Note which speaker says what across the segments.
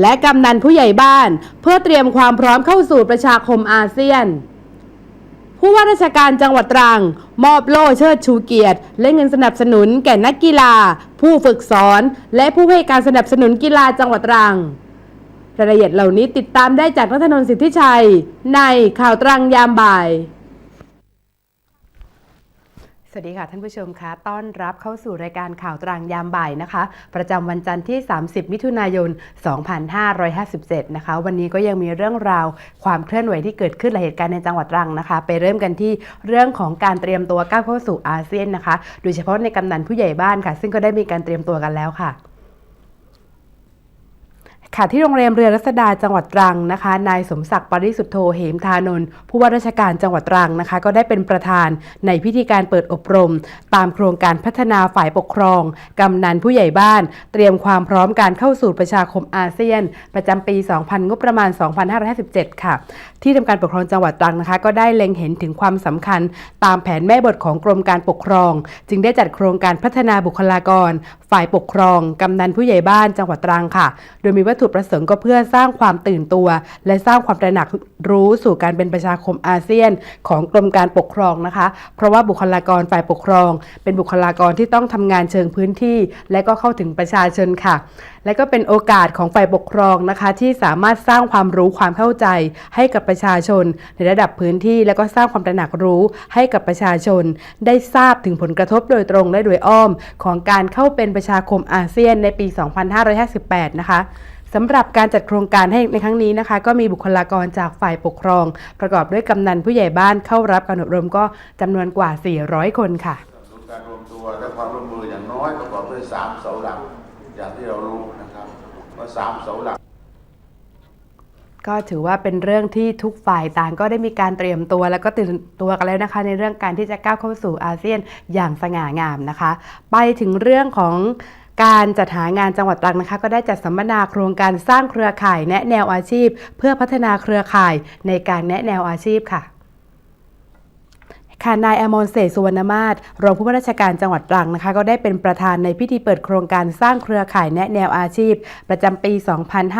Speaker 1: และกำนันผู้ใหญ่บ้าน เพื่อเตรียมความพร้อมเข้าสู่ประชาคมอาเซียน ผู้ว่าราชการจังหวัดตรัง มอบโล่เชิดชูเกียรติ และเงินสนับสนุนแก่นักกีฬา ผู้ฝึกสอน และผู้ให้การสนับสนุนกีฬาจังหวัดตรังรายละเอียดเหล่านี้ติดตามได้จากรัฐนนทสิทธิชัย ในข่าวตรังยามบ่าย วัสดีค่ะท่านผู้ชมคะต้อนรับเข้าสู่รายการข่าวตรังยามบ่ายนะคะ ประจำวันจันทร์ที่ 30 มิถุนายน 2557 นะคะ วันนี้ก็ยังมีเรื่องราวความเคลื่อนไหวที่เกิดขึ้นหลายเหตุการณ์ในจังหวัดตรังนะคะ ไปเริ่มกันที่เรื่องของการเตรียมตัวก้าวเข้าสู่อาเซียนนะคะ โดยเฉพาะในกำนันผู้ใหญ่บ้านค่ะ ซึ่งก็ได้มีการเตรียมตัวกันแล้วค่ะ ค่ะที่โรงแรมเรือรัศดาจังหวัดตรังนะคะนายสมศักดิ์ปริสุทธโธเหมทานนท์ผู้ว่าราชการจังหวัดตรังนะคะ ก็ได้เป็นประธานในพิธีการเปิดอบรม ตามโครงการพัฒนาฝ่ายปกครอง กำนันผู้ใหญ่บ้าน เตรียมความพร้อมการเข้าสู่ประชาคมอาเซียน ประจำปี 2000 งบประมาณ 2557 ค่ะ ที่ทำการปกครองจังหวัดตรังนะคะ ก็ได้เล็งเห็นถึงความสำคัญ ตามแผนแม่บทของกรมการปกครอง จึงได้จัดโครงการพัฒนาบุคลากร ฝ่ายปกครองกำนันผู้ใหญ่บ้านจังหวัดตรังค่ะ โดยมีวัตถุประสงค์ก็เพื่อสร้างความตื่นตัว และสร้างความตระหนักรู้สู่การเป็นประชาคมอาเซียน ของกรมการปกครองนะคะ เพราะว่าบุคลากรฝ่ายปกครอง เป็นบุคลากรที่ต้องทำงานเชิงพื้นที่ และก็เข้าถึงประชาชนค่ะ และก็เป็นโอกาสของฝ่ายปกครองนะคะ ที่สามารถสร้างความรู้ความเข้าใจ ให้กับประชาชน ในระดับพื้นที่ และก็สร้างความตระหนักรู้ให้กับประชาชน ได้ทราบถึงผลกระทบโดยตรงและโดยอ้อม ของการเข้าเป็นประชาคมอาเซียนในปี 2558 นะคะ สำหรับการจัดโครงการให้ในครั้งนี้นะคะ ก็มีบุคลากรจากฝ่ายปกครอง ประกอบด้วยกำนันผู้ใหญ่บ้านเข้ารับการอบรมก็จำนวนกว่า 400 คนค่ะ
Speaker 2: ศูนย์การรวมตัวและความร่วมมืออย่างน้อยประกอบด้วยสามเสาหลักอย่างที่เรารู้นะครับว่าสามเสาหลัก
Speaker 1: ก็ถือว่าเป็นเรื่องที่ทุกฝ่ายต่างก็ได้มีการเตรียมตัว แล้วก็ตื่นตัวกันแล้วนะคะ ในเรื่องการที่จะก้าวเข้าสู่อาเซียนอย่างสง่างามนะคะ ไปถึงเรื่องของ การจัดหางานจังหวัดตรังนะคะก็ได้จัดสัมมนาโครงการสร้างเครือข่ายแนะแนวอาชีพ เพื่อพัฒนาเครือข่ายในการแนะแนวอาชีพค่ะค่ะนายอมรเศรษฐ์สุวรรณมาศรองผู้ว่าราชการจังหวัดตรังนะคะก็ได้เป็นประธานในพิธีเปิดโครงการสร้างเครือข่ายแนะแนวอาชีพ ประจำปี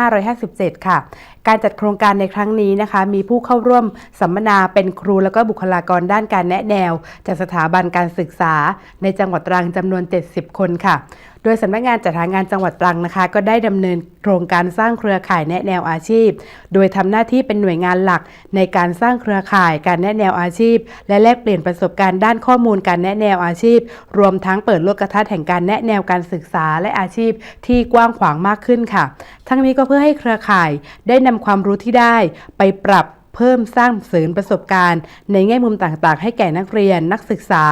Speaker 1: 2557 ค่ะ การจัดโครงการในครั้งนี้นะคะ มีผู้เข้าร่วมสัมมนาเป็นครูแล้วก็บุคลากรด้านการแนะแนว จากสถาบันการศึกษาในจังหวัดตรังจำนวน 70 คนค่ะ ดยสำนักงานจัดหางานจังหวัดตรังนะคะ ก็ได้ดำเนินโครงการสร้างเครือข่ายแนะแนวอาชีพ โดยทำหน้าที่เป็นหน่วยงานหลักในการสร้างเครือข่ายการแนะแนวอาชีพ และแลกเปลี่ยนประสบการณ์ด้านข้อมูลการแนะแนวอาชีพ รวมทั้งเปิดโลกทัศน์แห่งการแนะแนวการศึกษาและอาชีพที่กว้างขวางมากขึ้นค่ะ ทั้งนี้ก็เพื่อให้เครือข่ายได้นำความรู้ที่ได้ไปปรับ เพิ่มสร้างเสริมประสบการณ์ ในแง่มุมต่างๆ ให้แก่นักเรียนนักศึกษา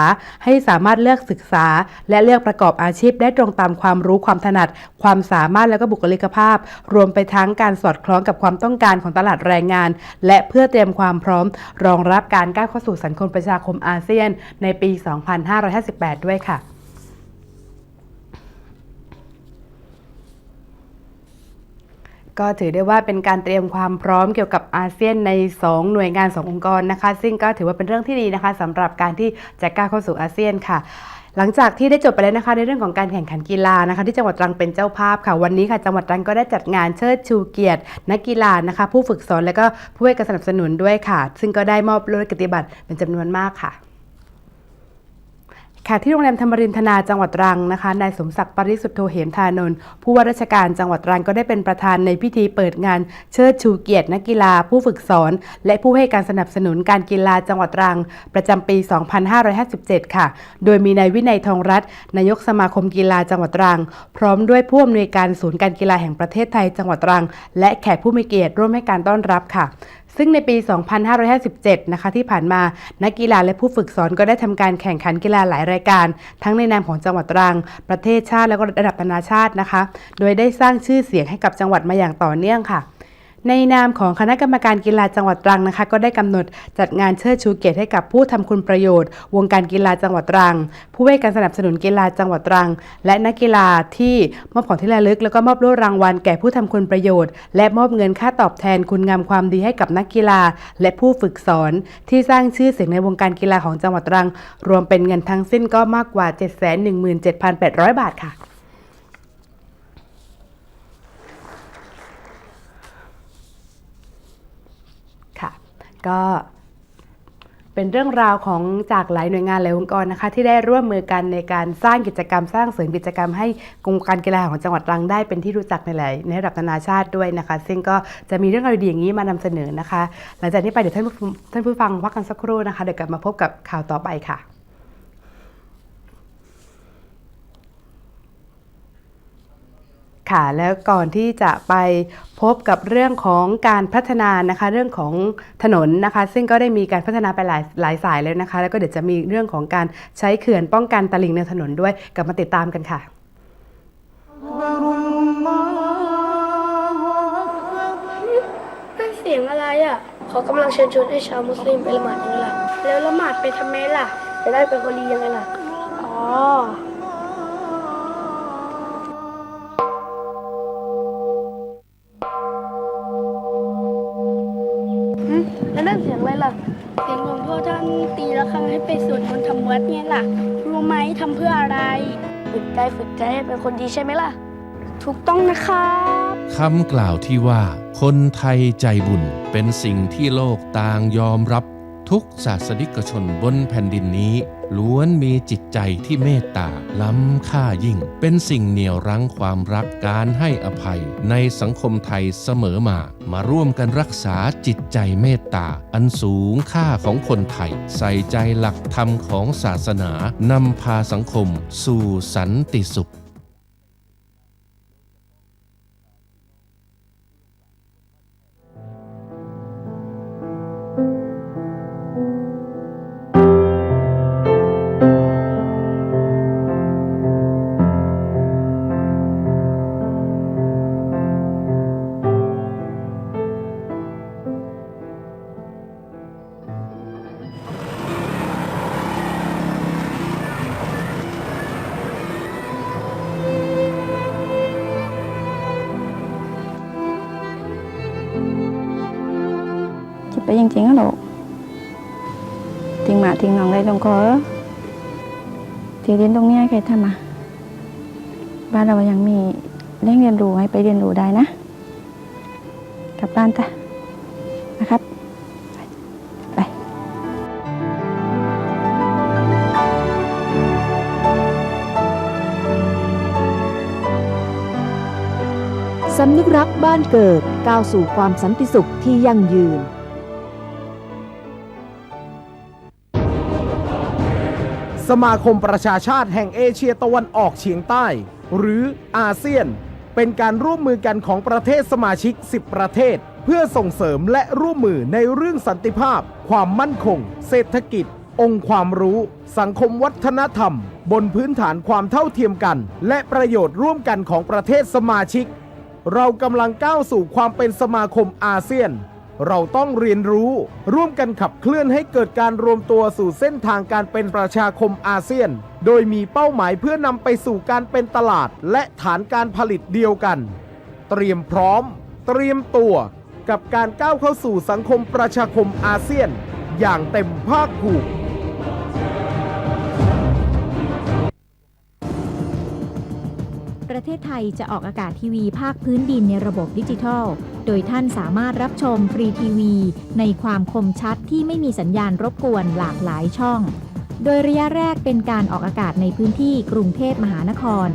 Speaker 1: ให้สามารถเลือกศึกษา และเลือกประกอบอาชีพได้ตรงตามความรู้ความถนัด ความสามารถและก็บุคลิกภาพ รวมไปทั้งการสอดคล้องกับความต้องการของตลาดแรงงาน และเพื่อเตรียมความพร้อม รองรับการก้าวเข้าสู่สังคมประชาคมอาเซียน ในปี 2558 ด้วยค่ะ ก็ถือได้ว่าเป็นการเตรียมความพร้อมเกี่ยวกับอาเซียนใน 2 หน่วยงาน 2 องค์กรนะคะ ซึ่งก็ถือว่าเป็นเรื่องที่ดีนะคะสำหรับการที่จะก้าวเข้าสู่อาเซียนค่ะหลังจากที่ได้จบไปแล้วนะคะในเรื่องของการแข่งขันกีฬานะคะ ที่จังหวัดตรังเป็นเจ้าภาพค่ะ วันนี้ค่ะจังหวัดตรังก็ได้จัดงานเชิดชูเกียรติ นักกีฬานะคะ ผู้ฝึกสอนและก็ผู้ให้การสนับสนุนด้วยค่ะ ซึ่งก็ได้มอบรถเกียรติบัตรเป็นจำนวนมากค่ะ ค่ะที่โรงแรมธรรมรินทนาจังหวัดตรังนะคะนายสมศักดิ์ปริสุทธโธเหมทานนท์ผู้ว่าราชการจังหวัดตรังก็ได้เป็นประธานในพิธีเปิดงานเชิดชูเกียรตินักกีฬา ผู้ฝึกสอน และผู้ให้การสนับสนุนการกีฬาจังหวัดตรัง ประจำปี 2557 ค่ะ โดยมีนายวินัยทองรัตน์นายกสมาคมกีฬาจังหวัดตรัง พร้อมด้วยผู้อำนวยการศูนย์การกีฬาแห่งประเทศไทยจังหวัดตรัง และแขกผู้มีเกียรติร่วมให้การต้อนรับค่ะ ซึ่งในปี 2557 นะคะที่ผ่านมา นักกีฬาและผู้ฝึกสอนก็ได้ทำการแข่งขันกีฬาหลายรายการ ทั้งในนามของจังหวัดตรัง ประเทศชาติและก็ระดับนานาชาตินะคะ โดยได้สร้างชื่อเสียงให้กับจังหวัดมาอย่างต่อเนื่องค่ะ ในนามของคณะกรรมการกีฬาจังหวัดตรังนะคะ ก็ได้กำหนดจัดงานเชิดชูเกียรติให้กับผู้ทำคุณประโยชน์ วงการกีฬาจังหวัดตรัง ผู้ให้การสนับสนุนกีฬาจังหวัดตรัง และนักกีฬาที่มอบของที่ระลึก แล้วก็มอบโล่รางวัลแก่ผู้ทำคุณประโยชน์ และมอบเงินค่าตอบแทนคุณงามความดีให้กับนักกีฬา และผู้ฝึกสอนที่สร้างชื่อเสียงในวงการกีฬาของจังหวัดตรัง รวมเป็นเงินทั้งสิ้นก็มากกว่า 717,800 บาทค่ะ ก็เป็นเรื่องราวของจากหลายหน่วยงานหลายองค์กรนะคะ ที่ได้ร่วมมือกันในการสร้างกิจกรรมสร้างเสริมกิจกรรมให้กรมการกีฬาของจังหวัดตรังได้เป็นที่รู้จักในหลายในระดับนานาชาติด้วยนะคะ ซึ่งก็จะมีเรื่องราวดีอย่างนี้มานำเสนอนะคะ หลังจากนี้ไปเดี๋ยวท่านผู้ท่านผู้ฟังพักกันสักครู่นะคะเดี๋ยวกลับมาพบกับข่าวต่อไปค่ะ ค่ะ แล้วก่อนที่จะไปพบกับเรื่องของการพัฒนานะคะ เรื่องของถนนนะคะ ซึ่งก็ได้มีการพัฒนาไปหลายหลายสายแล้วนะคะ แล้วก็เดี๋ยวจะมีเรื่องของการใช้เขื่อนป้องกันตลิ่งในถนนด้วยกลับมาติดตามกันค่ะ
Speaker 3: นั่นเสียงอะไรอะ เขากำลังเชิญชวนให้ชาวมุสลิมไปละหมาดยังไงล่ะ แล้วละหมาดไปทำไมล่ะ จะได้เป็นคนดียังไงล่ะ อ๋อ ไปสวดมนต์ทำวัดไงล่ะ รู้ไหมทำเพื่ออะไร ฝึกใจฝึกใจให้เป็นคนดีใช่ไหมล่ะ ถูกต้องนะครับ
Speaker 4: คำกล่าวที่ว่า คนไทยใจบุญเป็นสิ่งที่โลกต่างยอมรับ ทุกศาสนิกชนบนแผ่นดินนี้ ล้วนมีจิตใจที่เมตตา ล้ำค่ายิ่ง เป็นสิ่งเหนี่ยวรั้งความรักการให้อภัย ในสังคมไทยเสมอมา มาร่วมกันรักษาจิตใจเมตตา อันสูงค่าของคนไทย ใส่ใจหลักธรรมของศาสนานำพาสังคม สู่สันติสุข
Speaker 5: จะไปจริงๆอะลูกทิ้งหมาทิ้งน้องได้ตรงคอที่เรียนตรงนี้ใครทำอะบ้านเรายังมีเร่งเรียนรู้ให้ไปเรียนรู้ได้นะ กลับบ้านจ้ะนะครับไป
Speaker 6: สำนึกรักบ้านเกิดก้าวสู่ความสันติสุขที่ยั่งยืน
Speaker 7: สมาคมประชาชาติแห่งเอเชียตะวันออกเฉียงใต้ หรืออาเซียน เป็นการร่วมมือกันของประเทศสมาชิก 10 ประเทศ เพื่อส่งเสริมและร่วมมือในเรื่องสันติภาพ ความมั่นคง เศรษฐกิจ องค์ความรู้ สังคมวัฒนธรรม บนพื้นฐานความเท่าเทียมกัน และประโยชน์ร่วมกันของประเทศสมาชิก เรากำลังก้าวสู่ความเป็นสมาคมอาเซียน เราต้องเรียนรู้ ร่วมกันขับเคลื่อนให้เกิดการรวมตัวสู่เส้นทางการเป็นประชาคมอาเซียน โดยมีเป้าหมายเพื่อนำไปสู่การเป็นตลาดและฐานการผลิตเดียวกัน เตรียมพร้อม เตรียมตัว กับการก้าวเข้าสู่สังคมประชาคมอาเซียน อย่างเต็มภาคภูมิ
Speaker 8: ประเทศไทยจะออกอากาศทีวีภาคพื้นดินในระบบดิจิทัล โดยท่านสามารถรับชมฟรีทีวี ในความคมชัดที่ไม่มีสัญญาณรบกวนหลากหลายช่อง โดยระยะแรกเป็นการออกอากาศในพื้นที่กรุงเทพมหานคร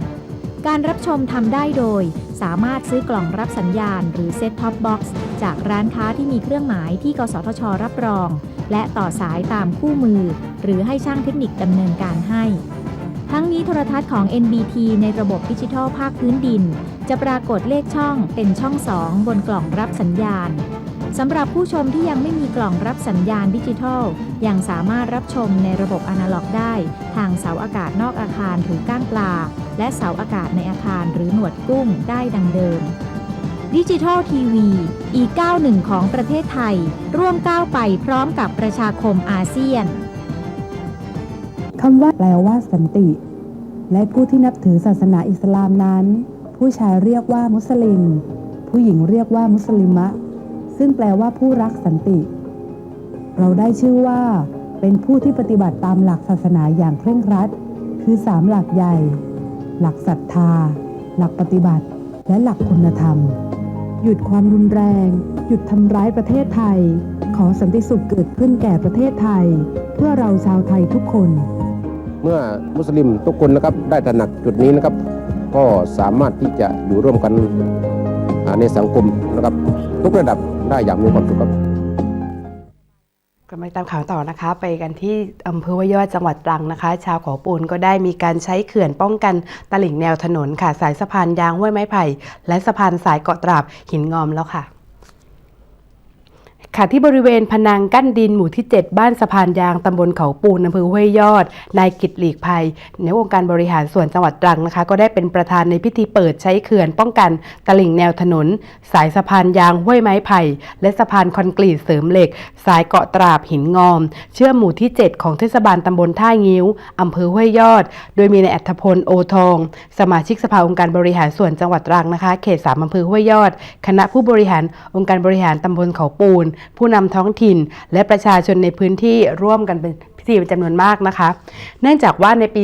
Speaker 8: การรับชมทำได้โดย สามารถซื้อกล่องรับสัญญาณ หรือเซ็ตท็อปบ็อกซ์จากร้านค้าที่มีเครื่องหมายที่กสทช รับรอง และต่อสายตามคู่มือ หรือให้ช่างเทคนิคดำเนินการให้ ทั้งนี้โทรทัศน์ของ NBT ในระบบดิจิทัลภาคพื้นดิน จะปรากฏเลขช่องเป็นช่อง 2 บนกล่องรับสัญญาณสำหรับผู้ชมที่ยังไม่มีกล่องรับสัญญาณดิจิทัล ยังสามารถรับชมในระบบอนาล็อกได้ ทางเสาอากาศนอกอาคารหรือก้านปลา และเสาอากาศในอาคารหรือหนวดกุ้งได้ดังเดิมดิจิทัลทีวีอีกก้าหนึ่งของประเทศไทย ร่วมก้าวไปพร้อมกับประชาคมอาเซียน
Speaker 9: คำว่าแปลว่าสันติ และผู้ที่นับถือศาสนาอิสลามนั้น ผู้ชายเรียกว่ามุสลิม ผู้หญิงเรียกว่ามุสลิมะ ซึ่งแปลว่าผู้รักสันติ เราได้ชื่อว่า เป็นผู้ที่ปฏิบัติตามหลักศาสนาอย่างเคร่งครัด คือสามหลักใหญ่ หลักศรัทธา หลักปฏิบัติ และหลักคุณธรรม หยุดความรุนแรง
Speaker 10: หยุดทำร้ายประเทศไทยขอสันติสุขเกิดขึ้นแก่ประเทศไทย เพื่อเราชาวไทยทุกคน
Speaker 11: เมื่อมุสลิมทุกคนนะครับได้ตระหนักจุดนี้นะครับ ก็สามารถที่จะอยู่ร่วมกันในสังคมนะครับ ทุกระดับได้อย่างมีความสุขครับ
Speaker 1: กลับมาตามข่าวต่อนะคะ ไปกันที่อำเภอวยยอดจังหวัดตรังนะคะ ชาวเขาปูนก็ได้มีการใช้เขื่อนป้องกันตลิ่งแนวถนนค่ะ สายสะพานยางห้วยไม้ไผ่ และสะพานสายเกาะตราบหินงอมแล้วค่ะ ค่ะที่บริเวณพนังกั้นดินหมู่ที่ 7 บ้านสะพานยางตำบลเขาปูนอำเภอห้วยยอด นายกิตหลีกภัย ในองค์การบริหารส่วนจังหวัดตรังนะคะ ก็ได้เป็นประธานในพิธีเปิดใช้เขื่อนป้องกันตลิ่งแนวถนน สายสะพานยางห้วยไม้ไผ่ และสะพานคอนกรีตเสริมเหล็ก สายเกาะตราบหินงอม เชื่อมหมู่ที่ 7 ของเทศบาลตำบลท่างิ้วอำเภอห้วยยอด โดยมีนายอัธพลโอทอง สมาชิกสภาองค์การบริหารส่วนจังหวัดตรังนะคะ เขตสามอำเภอห้วยยอด คณะผู้บริหารองค์การบริหารตำบลเขาปูนผู้นำท้องถิ่น และประชาชนในพื้นที่ร่วมกันเป็นพิธีเป็นจำนวนมากนะคะ เนื่องจากว่าในปี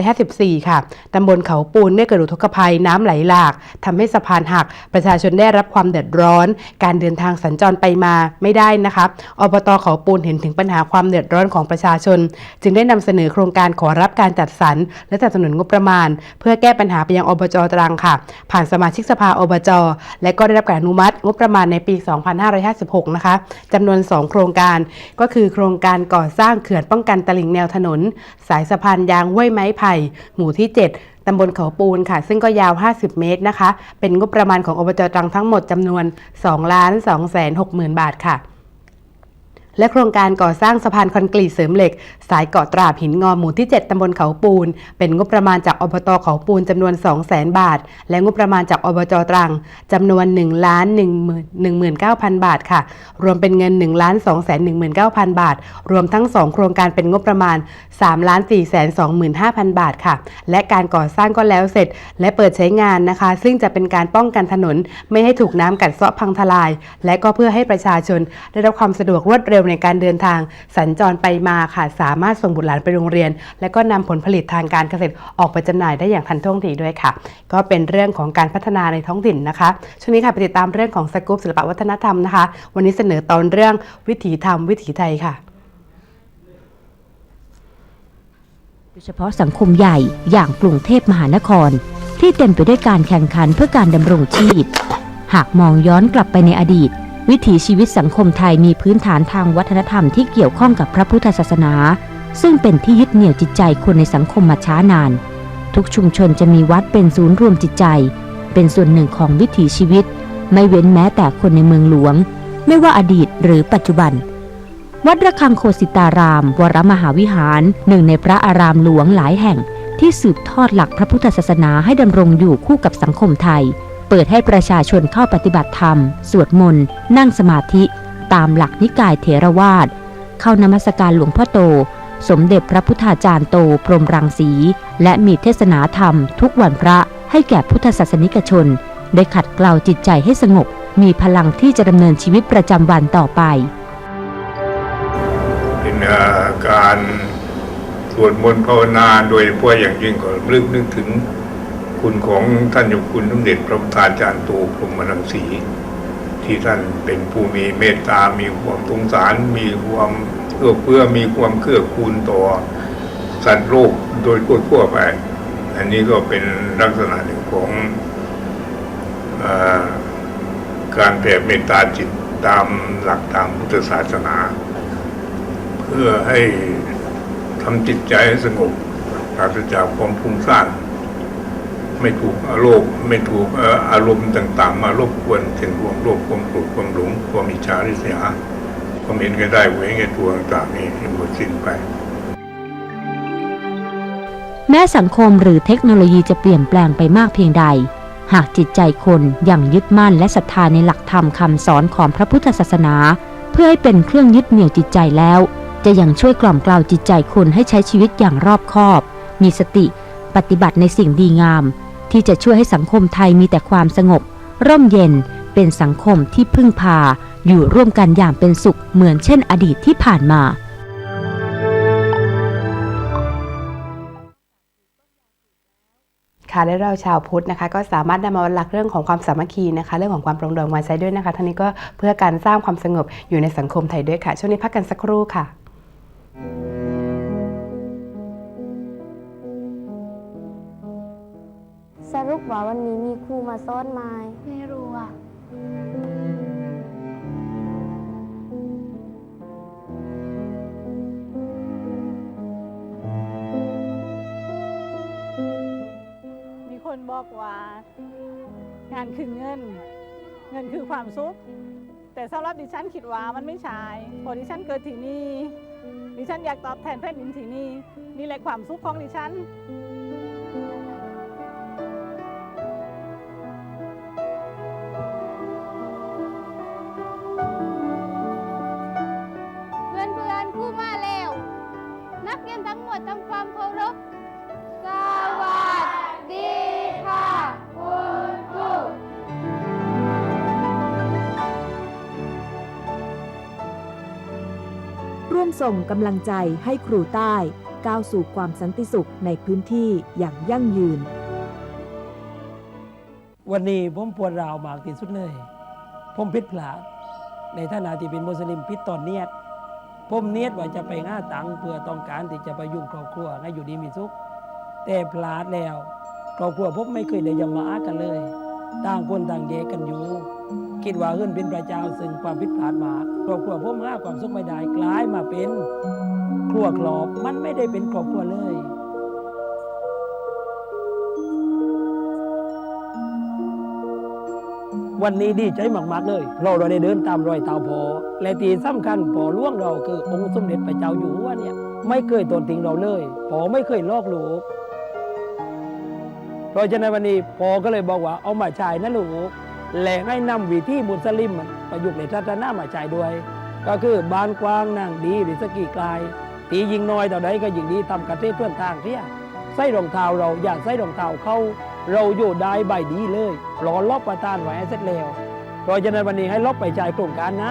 Speaker 1: 2554 ค่ะตำบลเขาปูนได้เกิดอุทกภัยน้ำไหลหลากทำให้สะพานหัก ประชาชนได้รับความเดือดร้อน การเดินทางสัญจรไปมาไม่ได้นะคะอบตเขาปูนเห็นถึงปัญหาความเดือดร้อนของประชาชน จึงได้นำเสนอโครงการขอรับการจัดสรร และสนับสนุนงบประมาณ เพื่อแก้ปัญหาไปยังอบจตรังค่ะ ผ่านสมาชิกสภาอบจและก็ได้รับการอนุมัติงบประมาณในปี 2556นะคะจำนวน 2 โครงการ ก็คือโครงการก่อสร้างเขื่อนป้องกันตลิ่งแนวถนน สายสะพานยางห้วยไม้ไผ่ หมู่ที่ 7ตำบลเขาปูนค่ะ ซึ่งก็ยาว 50 เมตรนะคะ เป็นงบประมาณของอบจตรังทั้งหมดจำนวน2ล้าน2แสน6หมื่นบาทค่ะ และโครงการก่อสร้างสะพานคอนกรีตเสริมเหล็ก สายเกาะตราบหินงอมหมู่ที่ 7 ตำบลเขาปูน เป็นงบประมาณจากอบตเขาปูนจำนวน 2 0 0 0 0 0 บาท และงบประมาณจากอบจตรังจำนวน1ล้าน19,000 บาทค่ะ รวมเป็นเงิน1ล้าน2 1 9 0 0 0 บาท รวมทั้ง 2 โครงการเป็นงบประมาณ3ล้าน4 25,000 บาทค่ะ และการก่อสร้างก็แล้วเสร็จ และเปิดใช้งานนะคะ ซึ่งจะเป็นการป้องกันถนน ไม่ให้ถูกน้ำกัดเซาะพังทลาย และก็เพื่อให้ประชาชนได้รับความสะดวกรวดเร็วในการเดินทาง สัญจรไปมาค่ะ สามารถส่งบุตรหลานไปโรงเรียน และก็นำผลผลิตทางการเกษตรออกไปจำหน่ายได้อย่างทันท่วงทีด้วยค่ะ ก็เป็นเรื่องของการพัฒนาในท้องถิ่นนะคะ ช่วงนี้ค่ะไปติดตามเรื่องของสกู๊ปศิลปวัฒนธรรมนะคะ วันนี้เสนอตอนเรื่องวิถีธรรมวิถีไทยค่ะ
Speaker 12: โดยเฉพาะสังคมใหญ่อย่างกรุงเทพมหานคร ที่เต็มไปด้วยการแข่งขันเพื่อการดำรงชีพ หากมองย้อนกลับไปในอดีต วิถีชีวิตสังคมไทยมีพื้นฐานทางวัฒนธรรมที่เกี่ยวข้องกับพระพุทธศาสนา ซึ่งเป็นที่ยึดเหนี่ยวจิตใจคนในสังคมมาช้านาน ทุกชุมชนจะมีวัดเป็นศูนย์รวมจิตใจ เป็นส่วนหนึ่งของวิถีชีวิต ไม่เว้นแม้แต่คนในเมืองหลวง ไม่ว่าอดีตหรือปัจจุบัน วัดระฆังโคสิตาราม วรมหาวิหารหนึ่งในพระอารามหลวงหลายแห่ง ที่สืบทอดหลักพระพุทธศาสนาให้ดำรงอยู่คู่กับสังคมไทย เปิดให้ประชาชนเข้าปฏิบัติธรรม สวดมนต์ นั่งสมาธิ ตามหลักนิกายเถรวาท เข้านมัสการหลวงพ่อโต สมเด็จพระพุทธาจารย์โตพรหมรังสี และมีเทศนาธรรม ทุกวันพระให้แก่พุทธศาสนิกชน ได้ขัดเกลาจิตใจให้สงบ มีพลังที่จะดำเนินชีวิตประจำวันต่อไป
Speaker 13: เป็นการสวดมนต์ภาวนาโดยเฉพาะอย่างยิ่งก็ลึกนึกถึง คุณของท่านเจ้าคุณสมเด็จพระพุทธาจารย์โตพรมรังสี ที่ท่านเป็นผู้มีเมตตา มีความสงสาร มีความเอื้อเฟื้อมีความเกื้อกูลต่อสัตว์โลกโดยทั่วไป อันนี้ก็เป็นลักษณะหนึ่งของอการแผ่เมตตาจิตตามหลักทางพุทธศาสนา เพื่อให้ทำจิตใจให้สงบปราศจากความฟุ้งซ่าน ไม่ถูกอารมณ์ไม่ถูกอารมณ์ต่าง ๆ มารบกวนเช่นความโลภความโกรธความหลงความอิจฉาริษยาความเห็นกันได้เว้นแก่ตัวต่างๆนี่หมดสิ้นไป
Speaker 12: แม้สังคมหรือเทคโนโลยีจะเปลี่ยนแปลงไปมากเพียงใด หากจิตใจคนยังยึดมั่นและศรัทธาในหลักธรรมคำสอนของพระพุทธศาสนา เพื่อให้เป็นเครื่องยึดเหนี่ยวจิตใจแล้ว จะยังช่วยกล่อมกล่าวจิตใจคนให้ใช้ชีวิตอย่างรอบคอบ มีสติปฏิบัติในสิ่งดีงาม ที่จะช่วยให้สังคมไทยมีแต่ความสงบ ร่มเย็นเป็นสังคมที่พึ่งพา อยู่ร่วมกันอย่างเป็นสุขเหมือนเช่นอดีตที่ผ่านมา
Speaker 1: ค่ะและเราชาวพุทธนะคะ ก็สามารถนำมาหลักเรื่องของความสามัคคีนะคะ เรื่องของความปรองดองมาใช้ด้วยนะคะทั้งนี้ก็เพื่อการสร้างความสงบอยู่ในสังคมไทยด้วยค่ะ ช่วงนี้พักกันสักครู่ค่ะ
Speaker 3: สรุปว่าวันนี้มีครูมาซ้อนไม้ไม่รู้อะ
Speaker 14: มีคนบอกว่า งานคือเงิน เงินคือความสุข แต่สำหรับดิฉันคิดว่ามันไม่ใช่เพอดิฉันเกิดที่นี่ ดิฉันอยากตอบแทนแผ่นดินที่นี่ นี่แหละความสุขของดิฉัน
Speaker 3: ร่วมส่
Speaker 6: งกำลังใจให้ครูใต้ ก้าวสู่ความสันติสุขในพื้นที่อย่างยั่งยืน
Speaker 15: วันนี้ผมปวดราวมากที่สุดเลย ผมผิดพลาด ในฐานะที่เป็นมุสลิมผิดตอนเนียด ผมเนียดว่าจะไปง่าตังเพื่อต้องการที่จะไปยุ่งครอบครัวให้อยู่ดีมีสุข แต่พลาดแล้ว ครอบครัวผมไม่เคยได้ยำมาอากันเลย ต่างคนต่างแยกกันอยู่ คิดว่าเฮือนเป็นพระเจ้าซึ่งความผิดพลาดมาครอบครัวผมหาความสุขไม่ได้กลายมาเป็นครัวครอบมันไม่ได้เป็นครอบครัวเลยวันนี้ดีใจมาก ๆ เลย เราเราได้เดินตามรอยเท้าพอ และที่สำคัญพอล่วงเราคือองค์สมเด็จพระเจ้าอยู่หัวเนี่ย ไม่เคยตนทิ้งเราเลยพอไม่เคยลอกลูกเพราะฉะนั้นวันนี้พอก็เลยบอกว่าเอามาใช้นะลูก และให้นำวิธีมุสลิมประยุกต์ในศาสนามาใช้ด้วย ก็คือบานกว้างนางดีหรือสกีกลายตียิงน้อยต่อใดก็ยิงดีตากระเทศเพื่อนทางเสียใส่รองเท้าเราอย่าใส่รองเท้าเข้า เราอยู่ได้ใบดีเลยรอลอบประทานไว้เสร็จแล้วเพราะฉะนั้นวันนี้ให้ลอบไปจ่ายโครงการนะ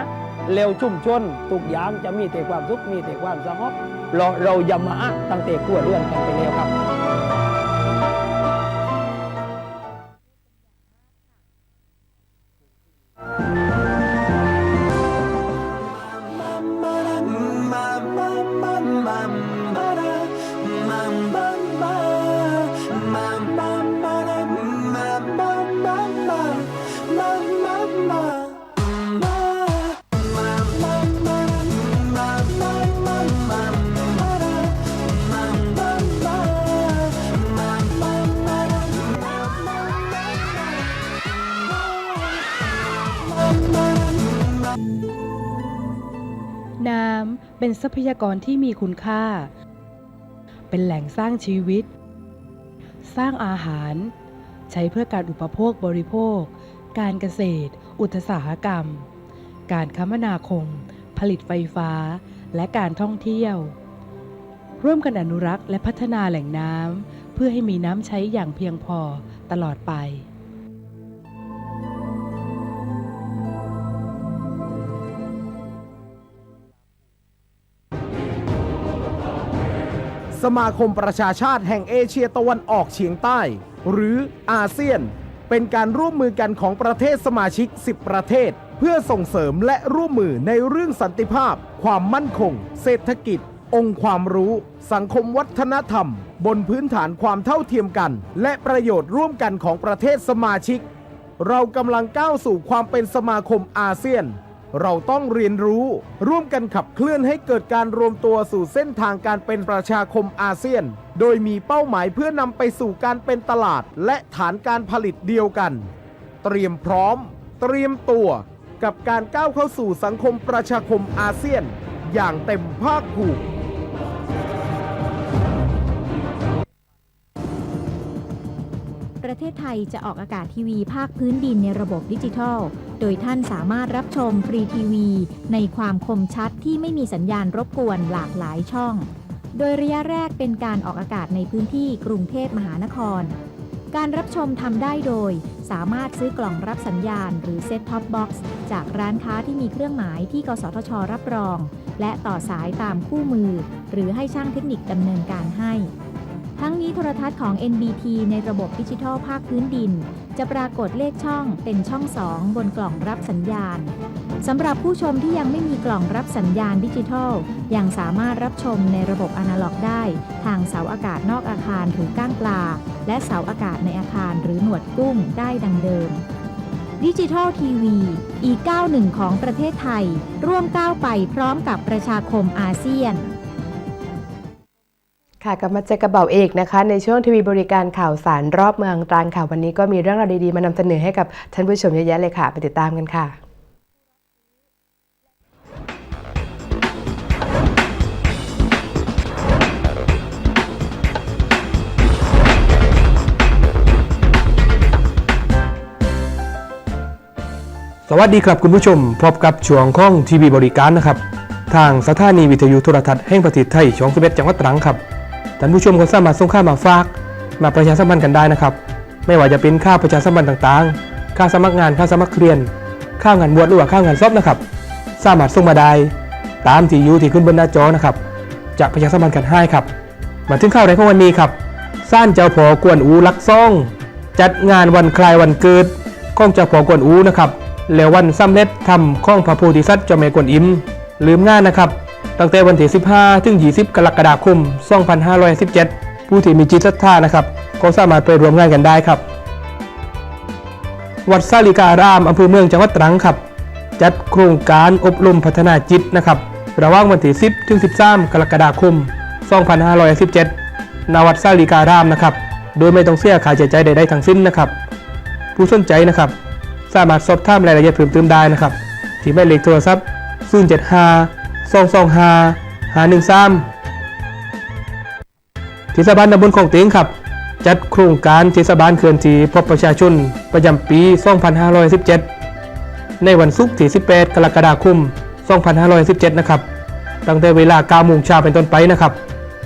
Speaker 15: เร็วชุ่มชนทุกอย่างจะมีแต่ความสุขมีแต่ความสงบเราเราย่ามาตั้งแต่กลัวเรื่องกันไปแล้วครับ
Speaker 1: น้ำ เป็นทรัพยากรที่มีคุณค่า เป็นแหล่งสร้างชีวิต สร้างอาหาร ใช้เพื่อการอุปโภคบริโภค การเกษตร อุตสาหกรรม การคมนาคม ผลิตไฟฟ้า และการท่องเที่ยว ร่วมกันอนุรักษ์และพัฒนาแหล่งน้ำเพื่อให้มีน้ำใช้อย่างเพียงพอตลอดไป
Speaker 7: สมาคมประชาชาติแห่งเอเชียตะวันออกเฉียงใต้ หรืออาเซียน เป็นการร่วมมือกันของประเทศสมาชิก 10 ประเทศ เพื่อส่งเสริมและร่วมมือในเรื่องสันติภาพ ความมั่นคง เศรษฐกิจ องค์ความรู้ สังคมวัฒนธรรม บนพื้นฐานความเท่าเทียมกัน และประโยชน์ร่วมกันของประเทศสมาชิก เรากำลังก้าวสู่ความเป็นสมาคมอาเซียน เราต้องเรียนรู้ ร่วมกันขับเคลื่อนให้เกิดการรวมตัวสู่เส้นทางการเป็นประชาคมอาเซียน โดยมีเป้าหมายเพื่อนำไปสู่การเป็นตลาด และฐานการผลิตเดียวกัน เตรียมพร้อม เตรียมตัวกับการก้าวเข้าสู่สังคมประชาคมอาเซียน อย่างเต็มภาคภูมิ
Speaker 8: ประเทศไทยจะออกอากาศทีวีภาคพื้นดินในระบบดิจิทัล โดยท่านสามารถรับชมฟรีทีวี ในความคมชัดที่ไม่มีสัญญาณรบกวนหลากหลายช่อง โดยระยะแรกเป็นการออกอากาศในพื้นที่กรุงเทพมหานคร การรับชมทำได้โดย สามารถซื้อกล่องรับสัญญาณ หรือเซ็ตท็อปบ็อกซ์จากร้านค้าที่มีเครื่องหมายที่กสทช รับรอง และต่อสายตามคู่มือ หรือให้ช่างเทคนิคดำเนินการให้ ทั้งนี้โทรทัศน์ของ NBT ในระบบดิจิทัลภาคพื้นดิน จะปรากฏเลขช่องเป็นช่อง 2 บนกล่องรับสัญญาณสำหรับผู้ชมที่ยังไม่มีกล่องรับสัญญาณดิจิทัล ยังสามารถรับชมในระบบอนาล็อกได้ ทางเสาอากาศนอกอาคารหรือก้างปลา และเสาอากาศในอาคารหรือหนวดกุ้งได้ดังเดิมดิจิทัลทีวีอีกก้าหนึ่งของประเทศไทย ร่วมก้าวไปพร้อมกับประชาคมอาเซียน
Speaker 1: ค่ะกลับมาเจอกับเบาเอกนะคะ ในช่วงทีวีบริการข่าวสารรอบเมืองตรังค่ะวันนี้ก็มีเรื่องราวดีๆ มานำเสนอให้กับท่านผู้ชมเยอะแยะเลยค่ะ ไปติดตามกันค่ะ
Speaker 16: สวัสดีครับคุณผู้ชม พบกับช่วงข้องทีวีบริการนะครับ ทางสถานีวิทยุโทรทัศน์แห่งประเทศไทยช่อง11จังหวัดตรังครับ ท่านผู้ชมก็สามารถส่งข้ามาฝาก มาประชาสัมพันธ์กันได้นะครับ ไม่ว่าจะเป็นค่าประชาสัมพันธ์ต่างๆ ค่าสมัครงาน ค่าสมัครเรียน ค่างานบวชหรือว่าค่างานซอบนะครับ สามารถส่งมาได้ตามที่อยู่ที่ขึ้นบนหน้าจอนะครับ จะประชาสัมพันธ์กันให้ครับ มาถึงข่าวในของวันนี้ครับซ่านเจ้าพอกวนอูลักซ่อง จัดงานวันคล้ายวันเกิดของเจ้าพอกวนอูนะครับแล้ววันสำเร็จทำของพระโพธิสัตว์เจ้าแม่กวนอิมลืมงานนะครับ ตั้งแต่วันที่ 15 ถึง 20 กรกฎาคม 2517 ผู้ที่มีจิตศรัทธานะครับ ก็สามารถไปร่วมงานกันได้ครับ วัดสาลิการามอำเภอเมืองจังหวัดตรังครับ จัดโครงการอบรมพัฒนาจิตนะครับ ระหว่างวันที่ 10 ถึง 13 กรกฎาคม 2517 ณ วัดสาลิการามนะครับ โดยไม่ต้องเสียค่าใช้จ่ายใดๆทั้งสิ้นนะครับ ผู้สนใจนะครับ สามารถสอบถามรายละเอียดเพิ่มเติมได้นะครับ ที่หมายเลขโทรศัพท์075 225 513เทศบาลตำบลของเต็งครับ จัดโครงการเทศบาลเคลื่อนที่พบประชาชนประจำปี 2517 ในวันศุกร์ที่ 18 กรกฎาคม 2517 นะครับ ตั้งแต่เวลา9โมงเช้าเป็นต้นไปนะครับ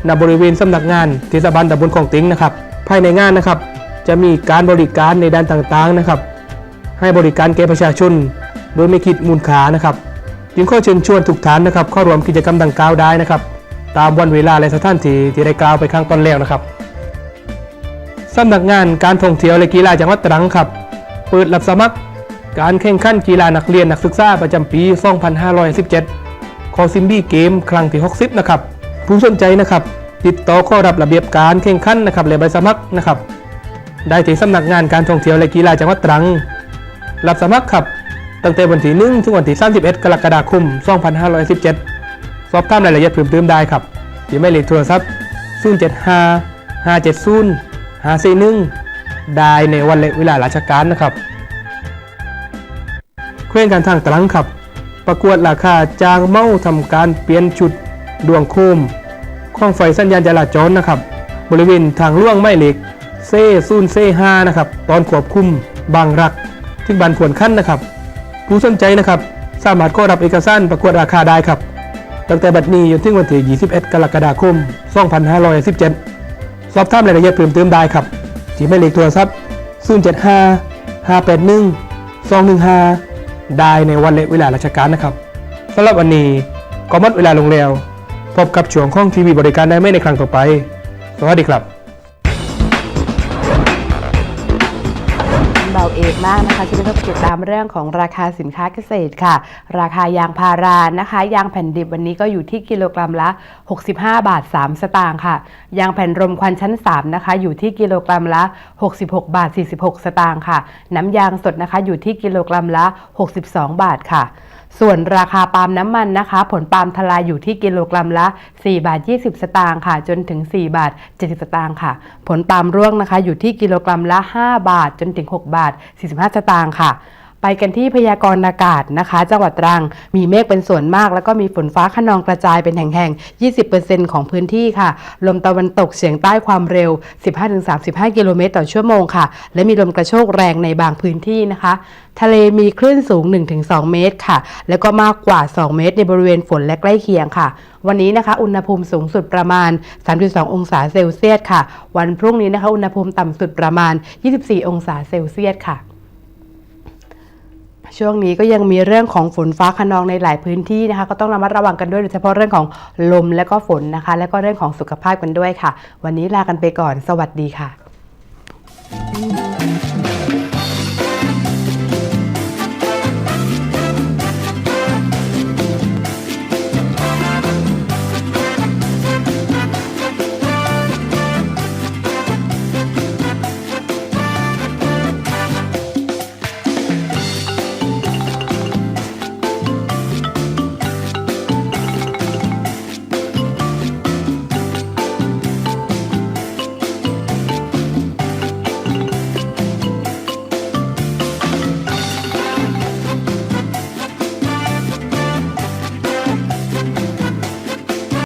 Speaker 16: ณบริเวณสำนักงานเทศบาลตำบลของเต็งนะครับ ภายในงานนะครับ จะมีการบริการในด้านต่างๆนะครับ ให้บริการแก่ประชาชน โดยไม่คิดมูลค่านะครับ จึงขอเชิญชวนทุกท่านนะครับเข้าร่วมกิจกรรมดังกล่าวได้นะครับ ตามวันเวลาและสถานที่ที่ได้กล่าวไปข้างต้นแล้วนะครับสำนักงานการท่องเที่ยวและกีฬาจังหวัดตรังครับ เปิดรับสมัคร การแข่งขันกีฬานักเรียนนักศึกษาประจำปี 2517 คอซิมบี้เกมครั้งที่ 60 นะครับ ผู้สนใจนะครับ ติดต่อข้อรับระเบียบการแข่งขันนะครับและใบสมัครนะครับ ได้ที่สำนักงานการท่องเที่ยวและกีฬาจังหวัดตรัง รับสมัครครับ ตั้งแต่วันที่1ถึงวันที่31กรกฎาคม 2517 สอบถามรายละเอียดเพิ่มเติมได้ครับที่หมายเลขโทรศัพท์ 075 570 541 ได้ในวันและเวลาราชการนะครับเครื่องการทางตรังครับ ประกวดราคาจางเมาทำการเปลี่ยนชุดดวงโคมข้องไฟสัญญาณจราจรนะครับ บริเวณทางล่วงไม้เหล็กเซ่ซูนเซ่ห้านะครับ ตอนควบคุมบางรักที่บันผวนขั้นนะครับ ผู้สนใจนะครับ สามารถเข้ารับเอกสารประกวดราคาได้ครับ ตั้งแต่บัดนี้จนถึงวันที่21 กรกฎาคม 2517 สอบถามรายละเอียดเพิ่มเติมได้ครับ ที่หมายเลขโทรศัพท์075 581 215 ได้ในวันและเวลาราชการนะครับสำหรับวันนี้ก็หมดเวลาลงแล้ว พบกับช่วงข้องทีวีบริการได้ไม่ในครั้งต่อไป สวัสดีครับ
Speaker 1: มากนะคะที่ได้เข้าไปติดตามเรื่องของราคาสินค้าเกษตรค่ะ ราคายางพารานะคะ ยางแผ่นดิบวันนี้ก็อยู่ที่กิโลกรัมละ 65 บาท 3 สตางค์ค่ะ ยางแผ่นรมควันชั้น 3 นะคะ อยู่ที่กิโลกรัมละ 66 บาท 46 สตางค์ค่ะ น้ำยางสดนะคะอยู่ที่กิโลกรัมละ 62 บาทค่ะ ส่วนราคาปาล์มน้ำมันนะคะ ผลปาล์มทลายอยู่ที่กิโลกรัมละ 4 บาท 20 สตางค์ค่ะ จนถึง 4 บาท 70 สตางค์ค่ะ ผลปาล์มร่วงนะคะ อยู่ที่กิโลกรัมละ 5 บาทจนถึง 6 บาท 45 สตางค์ค่ะ ไปกันที่พยากรณ์อากาศนะคะ จังหวัดตรังมีเมฆเป็นส่วนมาก แล้วก็มีฝนฟ้าขนองกระจายเป็นแห่งๆ 20%ของพื้นที่ค่ะ ลมตะวันตกเฉียงใต้ความเร็ว 15-35 กิโลเมตรต่อชั่วโมงค่ะ และมีลมกระโชกแรงในบางพื้นที่นะคะ ทะเลมีคลื่นสูง 1-2 เมตรค่ะ แล้วก็มากกว่า 2 เมตร ในบริเวณฝนและใกล้เคียงค่ะ วันนี้นะคะ อุณหภูมิสูงสุดประมาณ 32 องศาเซลเซียสค่ะ วันพรุ่งนี้นะคะ อุณหภูมิต่ำสุดประมาณ 24 องศาเซลเซียสค่ะ ช่วงนี้ก็ยังมีเรื่องของฝนฟ้าคะนองในหลายพื้นที่นะคะ ก็ต้องระมัดระวังกันด้วยโดยเฉพาะเรื่องของลมและก็ฝนนะคะ และก็เรื่องของสุขภาพกันด้วยค่ะ วันนี้ลากันไปก่อน สวัสดีค่ะ